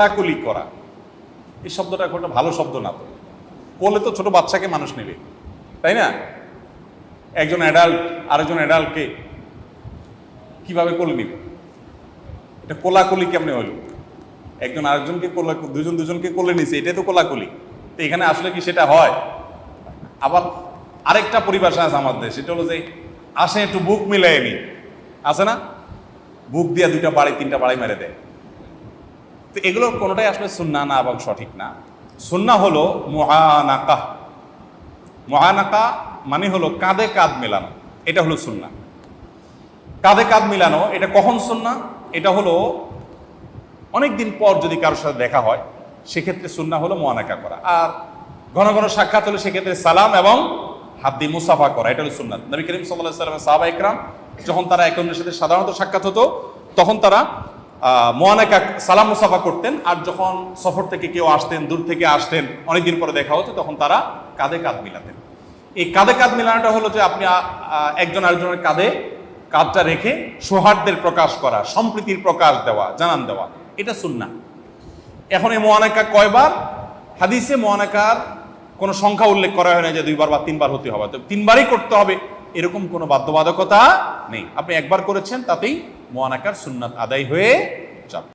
কোলাকুলি করা। এই শব্দটা একটা ভালো শব্দ না তো। কোলে তো ছোট বাচ্চাকে মানুষ নেবে, তাই না? একজন অ্যাডাল্ট আরেকজন অ্যাডাল্টকে কীভাবে কোলে নিবে? এটা কোলাকুলি কেমনে হলো? একজন আরেকজনকে কোলা, দুজন দুজনকে কোলে নিছে, এটাই তো কোলাকুলি। তো এখানে আসলে কি সেটা হয়? আবার আরেকটা পরিভাষা আছে আমাদের সেটা হলো যে আসে একটু বুক মিলাই নি আছে না? বুক দিয়ে দুইটা বাড়ি, তিনটা বাড়ি মেরে দেয়। তো এগুলো কোনোটাই আসলে সুন্না না এবং সঠিক না। সুন্না হলো মহানাকা মহানাকা মানে হলো কাঁধে কাঁধ মেলানো। এটা হলো সুন্না। কাঁধে কাঁধ মিলানো, এটা কখন সুন্না? এটা হলো অনেক দিন পর যদি কারোর সাথে দেখা হয়, সেক্ষেত্রে সুন্না হলো মোয়ানাকা করা। আর ঘন ঘন সাক্ষাৎ হলে সেক্ষেত্রে সালাম এবং হাত দিয়ে মুসাফা করা, এটা হলো সুন্নাত নবী করিম সাল্লাহ সাল্লামের সাহাবা ইকরাম যখন তারা এক অন্যের সাথে সাধারণত সাক্ষাৎ হতো, তখন তারা মোয়ানাকা সালাম মুসাফা করতেন, আর যখন সফর থেকে কেউ আসতেন, দূর থেকে আসতেন, অনেকদিন পরে দেখা হতো তখন তারা কাঁধে কাঁধ মিলাতেন। এই কাঁধে কাঁধ মিলানোটা হলো যে আপনি একজন আরেকজনের কাঁধে কাঁধটা রেখে সৌহার্দ্যের প্রকাশ করা, সম্প্রীতির প্রকাশ দেওয়া, জানান দেওয়া। এটা সুন্না এখন এই মোয়ানাকা কয়বার? হাদিসে মোয়ানাকার কোনো সংখ্যা উল্লেখ করা হয় না যে দুইবার বা তিনবার হতে হবে। তো তিনবারই করতে হবে, এরকম কোনো বাধ্যবাধকতা নেই। আপনি একবার করেছেন, তাতেই মোয়ানাকার সুন্নাত আদায় হয়ে যাবে।